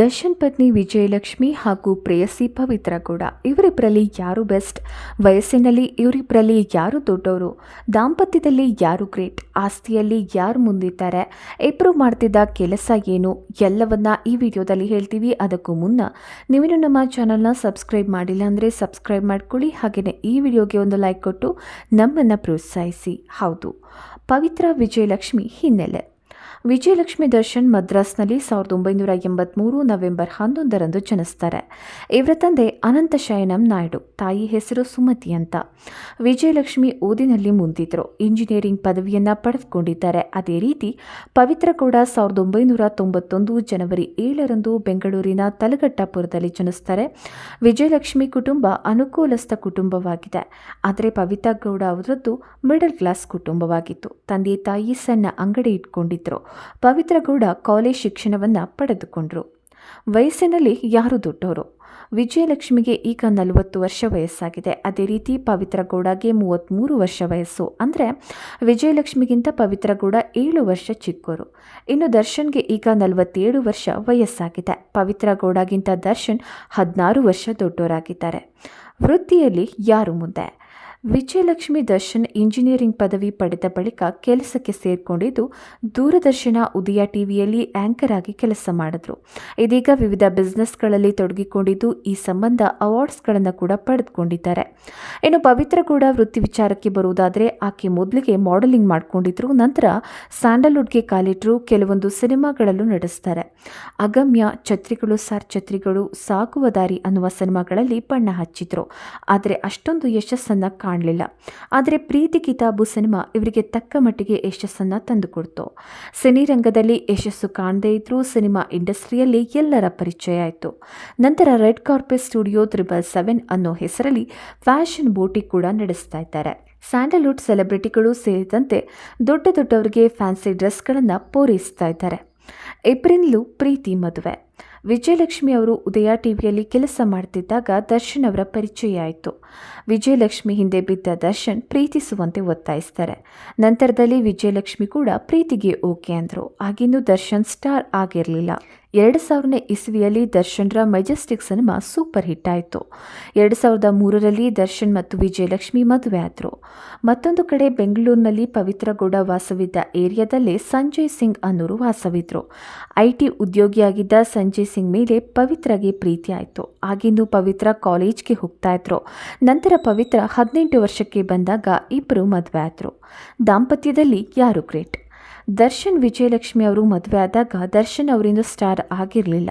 ದರ್ಶನ್ ಪತ್ನಿ ವಿಜಯಲಕ್ಷ್ಮಿ ಹಾಗೂ ಪ್ರೇಯಸಿ ಪವಿತ್ರ ಕೂಡ ಇವರಿಬ್ಬರಲ್ಲಿ ಯಾರು ಬೆಸ್ಟ್? ವಯಸ್ಸಿನಲ್ಲಿ ಇವರಿಬ್ಬರಲ್ಲಿ ಯಾರು ದೊಡ್ಡವರು ದಾಂಪತ್ಯದಲ್ಲಿ ಯಾರು ಗ್ರೇಟ್? ಆಸ್ತಿಯಲ್ಲಿ ಯಾರು ಮುಂದಿದ್ದಾರೆ? ಇಬ್ಬರು ಮಾಡ್ತಿದ್ದ ಕೆಲಸ ಏನು? ಎಲ್ಲವನ್ನ ಈ ವಿಡಿಯೋದಲ್ಲಿ ಹೇಳ್ತೀವಿ. ಅದಕ್ಕೂ ಮುನ್ನ ನೀವೇನು ನಮ್ಮ ಚಾನಲ್ನ ಸಬ್ಸ್ಕ್ರೈಬ್ ಮಾಡಿಲ್ಲ ಅಂದರೆ ಸಬ್ಸ್ಕ್ರೈಬ್ ಮಾಡ್ಕೊಳ್ಳಿ. ಹಾಗೆಯೇ ಈ ವಿಡಿಯೋಗೆ ಒಂದು ಲೈಕ್ ಕೊಟ್ಟು ನಮ್ಮನ್ನು ಪ್ರೋತ್ಸಾಹಿಸಿ. ಹೌದು. ಪವಿತ್ರ ವಿಜಯಲಕ್ಷ್ಮಿ ಹಿನ್ನೆಲೆ. ವಿಜಯಲಕ್ಷ್ಮಿ ದರ್ಶನ್ ಮದ್ರಾಸ್ನಲ್ಲಿ ಸಾವಿರದ ಒಂಬೈನೂರ ಎಂಬತ್ತ್ಮೂರು ನವೆಂಬರ್ ಹನ್ನೊಂದರಂದು ಜನಿಸ್ತಾರೆ. ಇವರ ತಂದೆ ಅನಂತ ಶಯನಂ ನಾಯ್ಡು, ತಾಯಿ ಹೆಸರು ಸುಮತಿ ಅಂತ. ವಿಜಯಲಕ್ಷ್ಮಿ ಓದಿನಲ್ಲಿ ಮುಂದಿದ್ರು ಇಂಜಿನಿಯರಿಂಗ್ ಪದವಿಯನ್ನು ಪಡೆದುಕೊಂಡಿದ್ದಾರೆ. ಅದೇ ರೀತಿ ಪವಿತ್ರ ಕೂಡ ಸಾವಿರದ ಒಂಬೈನೂರ ತೊಂಬತ್ತೊಂದು ಜನವರಿ ಏಳರಂದು ಬೆಂಗಳೂರಿನ ತಲಗಟ್ಟಾಪುರದಲ್ಲಿ ಜನಿಸ್ತಾರೆ. ವಿಜಯಲಕ್ಷ್ಮಿ ಕುಟುಂಬ ಅನುಕೂಲಸ್ಥ ಕುಟುಂಬವಾಗಿದೆ. ಆದರೆ ಪವಿತ್ರ ಗೌಡ ಅವರದ್ದು ಮಿಡಲ್ ಕ್ಲಾಸ್ ಕುಟುಂಬವಾಗಿತ್ತು. ತಂದೆ ತಾಯಿ ಸಣ್ಣ ಅಂಗಡಿ ಇಟ್ಕೊಂಡಿದ್ರು. ಪವಿತ್ರ ಗೌಡ ಕಾಲೇಜ್ ಶಿಕ್ಷಣವನ್ನು ಪಡೆದುಕೊಂಡರು. ವಯಸ್ಸಿನಲ್ಲಿ ಯಾರು ದೊಡ್ಡವರು ವಿಜಯಲಕ್ಷ್ಮಿಗೆ ಈಗ ನಲವತ್ತು ವರ್ಷ ವಯಸ್ಸಾಗಿದೆ. ಅದೇ ರೀತಿ ಪವಿತ್ರಗೌಡಗೆ ಮೂವತ್ತ್ಮೂರು ವರ್ಷ ವಯಸ್ಸು. ಅಂದರೆ ವಿಜಯಲಕ್ಷ್ಮಿಗಿಂತ ಪವಿತ್ರಗೌಡ ಏಳು ವರ್ಷ ಚಿಕ್ಕವರು ಇನ್ನು ದರ್ಶನ್ಗೆ ಈಗ ನಲವತ್ತೇಳು ವರ್ಷ ವಯಸ್ಸಾಗಿದೆ. ಪವಿತ್ರಗೌಡಗಿಂತ ದರ್ಶನ್ ಹದಿನಾರು ವರ್ಷ ದೊಡ್ಡವರಾಗಿದ್ದಾರೆ ವೃತ್ತಿಯಲ್ಲಿ ಯಾರು ಮುಂದೆ? ವಿಜಯಲಕ್ಷ್ಮಿ ದರ್ಶನ್ ಇಂಜಿನಿಯರಿಂಗ್ ಪದವಿ ಪಡೆದ ಬಳಿಕ ಕೆಲಸಕ್ಕೆ ಸೇರಿಕೊಂಡಿದ್ದು, ದೂರದರ್ಶನ ಉದಯ ಟಿವಿಯಲ್ಲಿ ಆಂಕರ್ ಆಗಿ ಕೆಲಸ ಮಾಡಿದ್ರು. ಇದೀಗ ವಿವಿಧ ಬಿಸ್ನೆಸ್ಗಳಲ್ಲಿ ತೊಡಗಿಕೊಂಡಿದ್ದು, ಈ ಸಂಬಂಧ ಅವಾರ್ಡ್ಸ್ಗಳನ್ನು ಕೂಡ ಪಡೆದುಕೊಂಡಿದ್ದಾರೆ. ಇನ್ನು ಪವಿತ್ರ ಕೂಡ ವೃತ್ತಿ ವಿಚಾರಕ್ಕೆ ಬರುವುದಾದರೆ, ಆಕೆ ಮೊದಲಿಗೆ ಮಾಡೆಲಿಂಗ್ ಮಾಡಿಕೊಂಡಿದ್ರು, ನಂತರ ಸ್ಯಾಂಡಲ್ವುಡ್ಗೆ ಕಾಲಿಟ್ಟರು ಕೆಲವೊಂದು ಸಿನಿಮಾಗಳಲ್ಲೂ ನಡೆಸ್ತಾರೆ ಅಗಮ್ಯ ಛತ್ರಿಗಳು ಸಾರ್ ಛತ್ರಿಗಳು ಸಾಕುವ ದಾರಿ ಅನ್ನುವ ಸಿನಿಮಾಗಳಲ್ಲಿ ಬಣ್ಣ ಹಚ್ಚಿದ್ರು. ಆದರೆ ಅಷ್ಟೊಂದು ಯಶಸ್ಸನ್ನು ಕಾಣಲಿಲ್ಲ ಆದರೆ ಪ್ರೀತಿ ಕಿತಾಬು ಸಿನಿಮಾ ಇವರಿಗೆ ತಕ್ಕ ಮಟ್ಟಿಗೆ ಯಶಸ್ಸನ್ನು ತಂದುಕೊಡ್ತು ಸಿನಿರಂಗದಲ್ಲಿ ಯಶಸ್ಸು ಕಾಣದೇ ಇದ್ರೂ ಸಿನಿಮಾ ಇಂಡಸ್ಟ್ರಿಯಲ್ಲಿ ಎಲ್ಲರ ಪರಿಚಯ ಆಯಿತು. ನಂತರ red carpet studio triple seven ಅನ್ನೋ ಹೆಸರಲ್ಲಿ ಫ್ಯಾಷನ್ ಬೋಟಿ ಕೂಡ ನಡೆಸ್ತಾ ಇದ್ದಾರೆ. ಸ್ಯಾಂಡಲ್ವುಡ್ ಸೆಲೆಬ್ರಿಟಿಗಳು ಸೇರಿದಂತೆ ದೊಡ್ಡ ದೊಡ್ಡವರಿಗೆ ಫ್ಯಾನ್ಸಿ ಡ್ರೆಸ್ಗಳನ್ನು ಪೂರೈಸ್ತಾ ಇದ್ದಾರೆ. ಏಪ್ರಿಲ್ಲು ಪ್ರೀತಿ ಮದುವೆ. ವಿಜಯಲಕ್ಷ್ಮಿ ಅವರು ಉದಯ ಟಿವಿಯಲ್ಲಿ ಕೆಲಸ ಮಾಡ್ತಿದ್ದಾಗ ದರ್ಶನ್ ಅವರ ಪರಿಚಯ ಆಯಿತು. ವಿಜಯಲಕ್ಷ್ಮಿ ಹಿಂದೆ ಬಿದ್ದ ದರ್ಶನ್ ಪ್ರೀತಿಸುವಂತೆ ಒತ್ತಾಯಿಸ್ತಾರೆ. ನಂತರದಲ್ಲಿ ವಿಜಯಲಕ್ಷ್ಮಿ ಕೂಡ ಪ್ರೀತಿಗೆ ಓಕೆ ಅಂದರು. ಆಗಿನ್ನೂ ದರ್ಶನ್ ಸ್ಟಾರ್ ಆಗಿರಲಿಲ್ಲ. ಎರಡು ಸಾವಿರನೇ ಇಸ್ವಿಯಲ್ಲಿ ದರ್ಶನ್ರ ಮೆಜೆಸ್ಟಿಕ್ ಸಿನಿಮಾ ಸೂಪರ್ ಹಿಟ್ ಆಯಿತು. ಎರಡು ಸಾವಿರದ ಮೂರರಲ್ಲಿ ದರ್ಶನ್ ಮತ್ತು ವಿಜಯಲಕ್ಷ್ಮಿ ಮದುವೆ ಆದರು. ಮತ್ತೊಂದು ಕಡೆ ಬೆಂಗಳೂರಿನಲ್ಲಿ ಪವಿತ್ರಗೌಡ ವಾಸವಿದ್ದ ಏರಿಯಾದಲ್ಲೇ ಸಂಜಯ್ ಸಿಂಗ್ ಅನ್ನೋರು ವಾಸವಿದ್ರು. ಐ ಟಿ ಉದ್ಯೋಗಿಯಾಗಿದ್ದ ಸಂಜಯ್ ಸಿಂಗ್ ಮೇಲೆ ಪವಿತ್ರಗೆ ಪ್ರೀತಿ ಆಗಿನ್ನೂ ಪವಿತ್ರ ಕಾಲೇಜ್ಗೆ ಹೋಗ್ತಾ ಇದ್ರು. ನಂತರ ಪವಿತ್ರ ಹದಿನೆಂಟು ವರ್ಷಕ್ಕೆ ಬಂದಾಗ ಇಬ್ಬರು ಮದುವೆ ಆದರು. ದಾಂಪತ್ಯದಲ್ಲಿ ಯಾರು ಗ್ರೇಟ್? ದರ್ಶನ್ ವಿಜಯಲಕ್ಷ್ಮಿ ಅವರು ಮದುವೆ ಆದಾಗ ದರ್ಶನ್ ಅವರಿಂದ ಸ್ಟಾರ್ ಆಗಿರಲಿಲ್ಲ.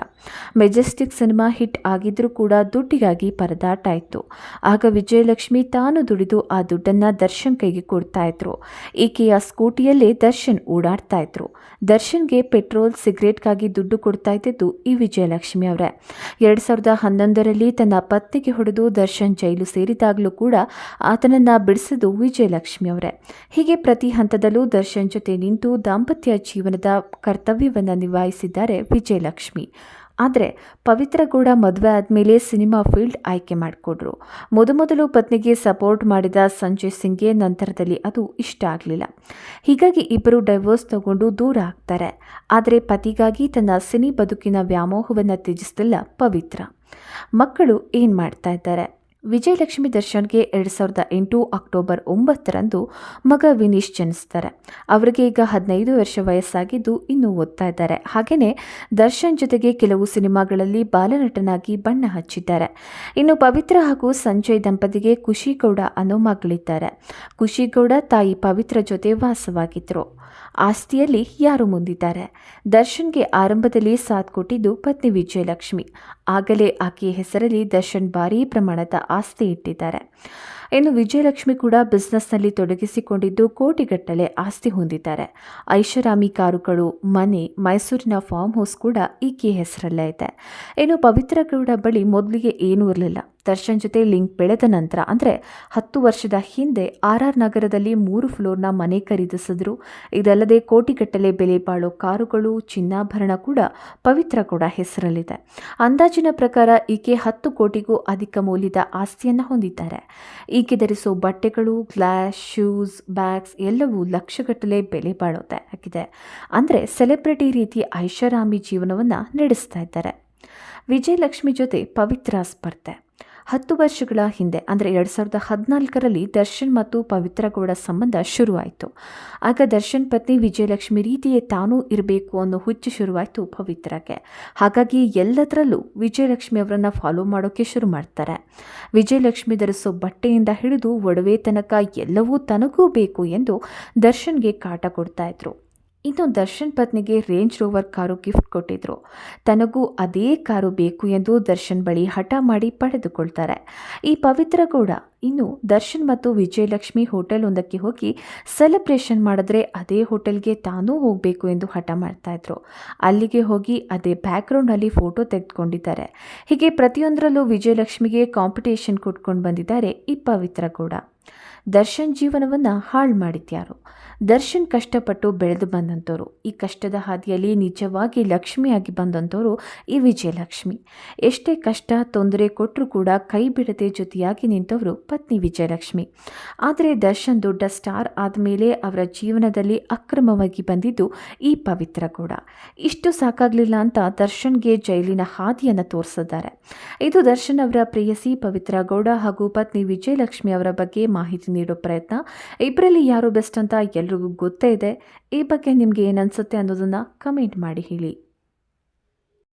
ಮೆಜೆಸ್ಟಿಕ್ ಸಿನಿಮಾ ಹಿಟ್ ಆಗಿದ್ದರೂ ಕೂಡ ದುಡ್ಡಿಗಾಗಿ ಪರದಾಟ ಇತ್ತು ಆಗ ವಿಜಯಲಕ್ಷ್ಮಿ ತಾನು ದುಡಿದು ಆ ದುಡ್ಡನ್ನು ದರ್ಶನ್ ಕೈಗೆ ಕೊಡ್ತಾ ಇದ್ರು. ಈಕೆಯ ಸ್ಕೂಟಿಯಲ್ಲೇ ದರ್ಶನ್ ಓಡಾಡ್ತಾ ಇದ್ರು. ದರ್ಶನ್ಗೆ ಪೆಟ್ರೋಲ್, ಸಿಗರೇಟ್ಗಾಗಿ ದುಡ್ಡು ಕೊಡ್ತಾ ಇದ್ದಿದ್ದು ಈ ವಿಜಯಲಕ್ಷ್ಮಿ ಅವರೇ. ಎರಡು ಸಾವಿರದ ಹನ್ನೊಂದರಲ್ಲಿ ತನ್ನ ಪತ್ನಿಗೆ ಹೊಡೆದು ದರ್ಶನ್ ಜೈಲು ಸೇರಿದಾಗಲೂ ಕೂಡ ಆತನನ್ನು ಬಿಡಿಸಿದ್ದು ವಿಜಯಲಕ್ಷ್ಮಿ ಅವರೇ. ಹೀಗೆ ಪ್ರತಿ ಹಂತದಲ್ಲೂ ದರ್ಶನ್ ಜೊತೆ ನಿಂತು ದಾಂಪತ್ಯ ಜೀವನದ ಕರ್ತವ್ಯವನ್ನು ನಿಭಾಯಿಸಿದ್ದಾರೆ ವಿಜಯಲಕ್ಷ್ಮಿ. ಆದರೆ ಪವಿತ್ರಗೌಡ ಮದುವೆ ಆದಮೇಲೆ ಸಿನಿಮಾ ಫೀಲ್ಡ್ ಆಯ್ಕೆ ಮಾಡಿಕೊಡ್ರು ಮೊದಮೊದಲು ಪತ್ನಿಗೆ ಸಪೋರ್ಟ್ ಮಾಡಿದ ಸಂಜಯ್ ಸಿಂಗ್ಗೆ ನಂತರದಲ್ಲಿ ಅದು ಇಷ್ಟ ಆಗಲಿಲ್ಲ. ಹೀಗಾಗಿ ಇಬ್ಬರು ಡೈವೋರ್ಸ್ ತಗೊಂಡು ದೂರ ಆಗ್ತಾರೆ. ಆದರೆ ಪತಿಗಾಗಿ ತನ್ನ ಸಿನಿ ಬದುಕಿನ ವ್ಯಾಮೋಹವನ್ನು ತ್ಯಜಿಸ್ತಿಲ್ಲ ಪವಿತ್ರ. ಮಕ್ಕಳು ಏನು ಮಾಡ್ತಾ ಇದ್ದಾರೆ? ವಿಜಯಲಕ್ಷ್ಮಿ ದರ್ಶನ್ಗೆ ಎರಡು ಸಾವಿರದ ಎಂಟು ಅಕ್ಟೋಬರ್ ಒಂಬತ್ತರಂದು ಮಗ ವಿನೀಶ್ ಜನಿಸ್ತಾರೆ. ಅವರಿಗೆ ಈಗ ಹದಿನೈದು ವರ್ಷ ವಯಸ್ಸಾಗಿದ್ದು ಇನ್ನೂ ಓದ್ತಾ ಇದ್ದಾರೆ. ಹಾಗೆಯೇ ದರ್ಶನ್ ಜೊತೆಗೆ ಕೆಲವು ಸಿನಿಮಾಗಳಲ್ಲಿ ಬಾಲನಟನಾಗಿ ಬಣ್ಣ ಹಚ್ಚಿದ್ದಾರೆ. ಇನ್ನು ಪವಿತ್ರ ಹಾಗೂ ಸಂಜಯ್ ದಂಪತಿಗೆ ಖುಷಿಗೌಡ ಅನ್ನೋ ಮಗಳಿದ್ದಾರೆ. ಖುಷಿಗೌಡ ತಾಯಿ ಪವಿತ್ರ ಜೊತೆ ವಾಸವಾಗಿದ್ದರು ಆಸ್ತಿಯಲ್ಲಿ ಯಾರು ಮುಂದಿದ್ದಾರೆ? ದರ್ಶನ್ಗೆ ಆರಂಭದಲ್ಲಿ ಸಾಥ್ ಕೊಟ್ಟಿದ್ದು ಪತ್ನಿ ವಿಜಯಲಕ್ಷ್ಮಿ. ಆಗಲೇ ಆಕೆಯ ಹೆಸರಲ್ಲಿ ದರ್ಶನ್ ಭಾರೀ ಪ್ರಮಾಣದ ಆಸ್ತಿ ಇಟ್ಟಿದ್ದಾರೆ. ಇನ್ನು ವಿಜಯಲಕ್ಷ್ಮಿ ಕೂಡ ಬಿಸ್ನೆಸ್ನಲ್ಲಿ ತೊಡಗಿಸಿಕೊಂಡಿದ್ದು ಕೋಟಿಗಟ್ಟಲೆ ಆಸ್ತಿ ಹೊಂದಿದ್ದಾರೆ. ಐಷಾರಾಮಿ ಕಾರುಗಳು, ಮನೆ, ಮೈಸೂರಿನ ಫಾರ್ಮ್ ಹೌಸ್ ಕೂಡ ಈಕೆ ಹೆಸರಲ್ಲೇ ಇದೆ. ಇನ್ನು ಪವಿತ್ರ ಗೌಡ ಬಳಿ ಮೊದಲಿಗೆ ಏನೂ ಇರಲಿಲ್ಲ. ದರ್ಶನ್ ಜೊತೆ ಲಿಂಕ್ ಬೆಳೆದ ನಂತರ ಅಂದರೆ ಹತ್ತು ವರ್ಷದ ಹಿಂದೆ ಆರ್ ಆರ್ ನಗರದಲ್ಲಿ ಮೂರು ಫ್ಲೋರ್ನ ಮನೆ ಖರೀದಿಸಿದ್ರು. ಇದಲ್ಲದೆ ಕೋಟಿಗಟ್ಟಲೆ ಬೆಲೆ ಬಾಳೋ ಕಾರುಗಳು, ಚಿನ್ನಾಭರಣ ಕೂಡ ಪವಿತ್ರ ಕೂಡ ಹೆಸರಲ್ಲಿದೆ. ಅಂದಾಜಿನ ಪ್ರಕಾರ ಈಕೆ ಹತ್ತು ಕೋಟಿಗೂ ಅಧಿಕ ಮೌಲ್ಯದ ಆಸ್ತಿಯನ್ನು ಹೊಂದಿದ್ದಾರೆ. ಈಕೆ ಧರಿಸೋ ಬಟ್ಟೆಗಳು, ಗ್ಲಾಸ್, ಶೂಸ್, ಬ್ಯಾಗ್ಸ್ ಎಲ್ಲವೂ ಲಕ್ಷಗಟ್ಟಲೆ ಬೆಲೆ ಬಾಳೋದೆ ಆಗಿದೆ. ಅಂದರೆ ಸೆಲೆಬ್ರಿಟಿ ರೀತಿ ಐಷಾರಾಮಿ ಜೀವನವನ್ನು ನಡೆಸ್ತಾ ಇದ್ದಾರೆ. ವಿಜಯಲಕ್ಷ್ಮಿ ಜೊತೆ ಪವಿತ್ರ ಸ್ಪರ್ಧೆ. ಹತ್ತು ವರ್ಷಗಳ ಹಿಂದೆ, ಅಂದರೆ ಎರಡು ಸಾವಿರದ ಹದಿನಾಲ್ಕರಲ್ಲಿ ದರ್ಶನ್ ಮತ್ತು ಪವಿತ್ರ ಗೌಡ ಸಂಬಂಧ ಶುರುವಾಯಿತು. ಆಗ ದರ್ಶನ್ ಪತ್ನಿ ವಿಜಯಲಕ್ಷ್ಮಿ ರೀತಿಯೇ ತಾನೂ ಇರಬೇಕು ಅನ್ನೋ ಹುಚ್ಚು ಶುರುವಾಯಿತು ಪವಿತ್ರಗೆ. ಹಾಗಾಗಿ ಎಲ್ಲದರಲ್ಲೂ ವಿಜಯಲಕ್ಷ್ಮಿ ಅವರನ್ನು ಫಾಲೋ ಮಾಡೋಕ್ಕೆ ಶುರು ಮಾಡ್ತಾರೆ. ವಿಜಯಲಕ್ಷ್ಮಿ ಧರಿಸೋ ಬಟ್ಟೆಯಿಂದ ಹಿಡಿದು ಒಡವೆ ತನಕ ಎಲ್ಲವೂ ತನಗೂ ಬೇಕು ಎಂದು ದರ್ಶನ್ಗೆ ಕಾಟ ಕೊಡ್ತಾ ಇದ್ರು. ಇನ್ನು ದರ್ಶನ್ ಪತ್ನಿಗೆ ರೇಂಜ್ ರೋವರ್ ಕಾರು ಗಿಫ್ಟ್ ಕೊಟ್ಟಿದ್ರು. ತನಗೂ ಅದೇ ಕಾರು ಬೇಕು ಎಂದು ದರ್ಶನ್ ಬಳಿ ಹಠ ಮಾಡಿ ಪಡೆದುಕೊಳ್ತಾರೆ. ಈ ಪವಿತ್ರ ಕೂಡ ಇನ್ನು ದರ್ಶನ್ ಮತ್ತು ವಿಜಯಲಕ್ಷ್ಮಿ ಹೋಟೆಲ್ ಒಂದಕ್ಕೆ ಹೋಗಿ ಸೆಲೆಬ್ರೇಷನ್ ಮಾಡಿದ್ರೆ ಅದೇ ಹೋಟೆಲ್ಗೆ ತಾನೂ ಹೋಗಬೇಕು ಎಂದು ಹಠ ಮಾಡ್ತಾ ಇದ್ರು. ಅಲ್ಲಿಗೆ ಹೋಗಿ ಅದೇ ಬ್ಯಾಕ್ಗ್ರೌಂಡಲ್ಲಿ ಫೋಟೋ ತೆಗೆದುಕೊಂಡಿದ್ದಾರೆ. ಹೀಗೆ ಪ್ರತಿಯೊಂದರಲ್ಲೂ ವಿಜಯಲಕ್ಷ್ಮಿಗೆ ಕಾಂಪಿಟೇಷನ್ ಕೊಟ್ಕೊಂಡು ಬಂದಿದ್ದಾರೆ ಈ ಪವಿತ್ರ ಕೂಡ ದರ್ಶನ್ ಜೀವನವನ್ನು ಹಾಳು ಮಾಡಿದ್ಯಾರು? ದರ್ಶನ್ ಕಷ್ಟಪಟ್ಟು ಬೆಳೆದು ಬಂದಂಥವ್ರು. ಈ ಕಷ್ಟದ ಹಾದಿಯಲ್ಲಿ ನಿಜವಾಗಿ ಲಕ್ಷ್ಮಿಯಾಗಿ ಬಂದಂಥವ್ರು ಈ ವಿಜಯಲಕ್ಷ್ಮಿ. ಎಷ್ಟೇ ಕಷ್ಟ, ತೊಂದರೆ ಕೊಟ್ಟರೂ ಕೂಡ ಕೈ ಬಿಡದೆ ಜೊತೆಯಾಗಿ ನಿಂತವರು ಪತ್ನಿ ವಿಜಯಲಕ್ಷ್ಮಿ. ಆದರೆ ದರ್ಶನ್ ದೊಡ್ಡ ಸ್ಟಾರ್ ಆದಮೇಲೆ ಅವರ ಜೀವನದಲ್ಲಿ ಅಕ್ರಮವಾಗಿ ಬಂದಿದ್ದು ಈ ಪವಿತ್ರ ಗೌಡ ಇಷ್ಟು ಸಾಕಾಗಲಿಲ್ಲ ಅಂತ ದರ್ಶನ್ಗೆ ಜೈಲಿನ ಹಾದಿಯನ್ನು ತೋರಿಸಿದ್ದಾರೆ. ಇದು ದರ್ಶನ್ ಅವರ ಪ್ರೇಯಸಿ ಪವಿತ್ರ ಗೌಡ ಹಾಗೂ ಪತ್ನಿ ವಿಜಯಲಕ್ಷ್ಮಿ ಅವರ ಬಗ್ಗೆ ಮಾಹಿತಿ ನೀಡೋ ಪ್ರಯತ್ನ. ಇಬ್ಬರಲ್ಲಿ ಯಾರು ಬೆಸ್ಟ್ ಅಂತ ಎಲ್ರಿಗೂ ಗೊತ್ತೇ ಇದೆ. ಈ ಬಗ್ಗೆ ನಿಮಗೆ ಏನನ್ಸುತ್ತೆ ಅನ್ನೋದನ್ನು ಕಮೆಂಟ್ ಮಾಡಿ ಹೇಳಿ.